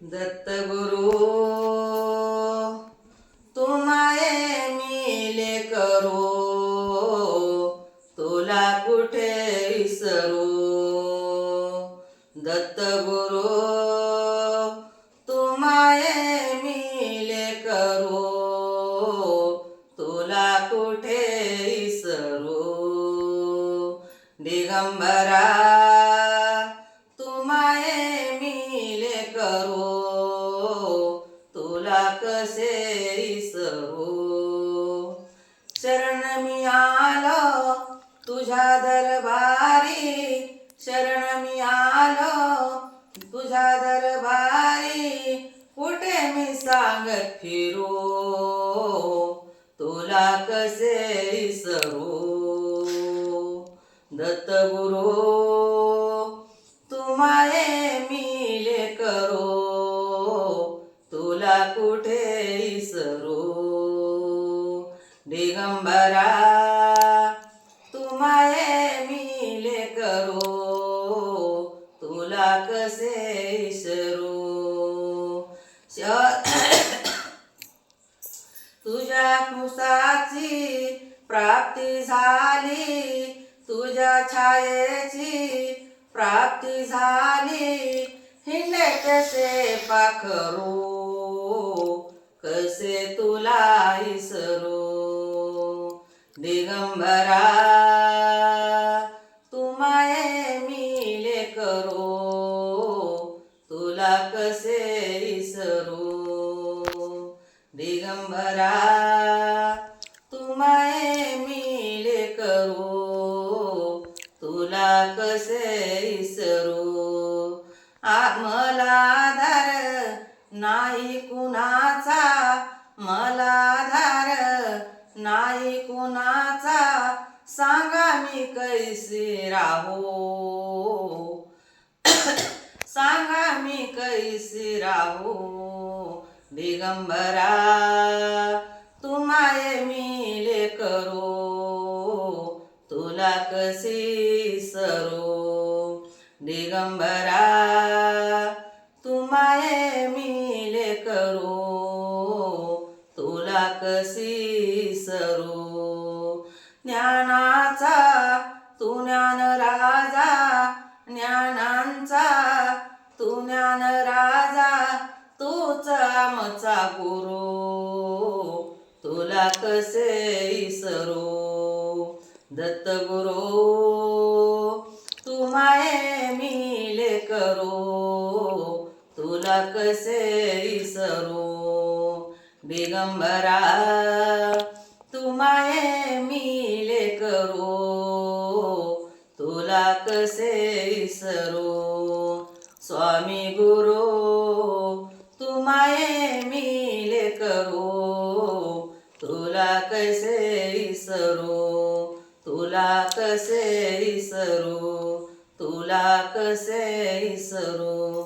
दत्तगुरु तुम्हाये मिले करो तुला कुठे विसरू दत्तगुरु तुम्हाये मिले करो तुला कुठे विसरू दिगंबरा तुला कसे विसरू शरण मी आलो तुझ्या दरबारी. शरण मी आलो तुझ्या दरबारी. कुठे मी सांगत फिरू? तुला कसे विसरू दत्तगुरु तुम्हाये मी कुठे विसरू दिगंबरा तुम्हाये मिले करो तुला कसे सरो तुझ्या कुसाची प्राप्ती झाली. तुझ्या छायेची प्राप्ती झाली. हिंडे कसे पाखरू? जसे तुला इसरू दिगंबरा तुम्हाये मिले करो तुला कसे इसरू दिगंबरा तुम्हाये मिले करो तुला कसे इसरू आत्मला आधार नाही कुणाचा मला धार नाही कुणाचा. सांगा मी कैसे राहो? सांगा मी कैसे राहो? दिगंबरा तुम्हाये मिले करो. तुला कशी सरो? दिगंबरा तुला कशी सरो? ज्ञानाचा तू ज्ञान राजा. ज्ञानांचा तू ज्ञान राजा. तूच आमचा गुरु. तुला कसे इसरू? दत्त गुरु तुम्हाये मिले करो तुला कसे इसरो? दिगंबरा तुम्हाये मिले करो तुला कसे इसरो स्वामी गुरु तुम्हाये मिले करो तुला कसे इसरो तुला कसे इसरो तुला कसे इसरो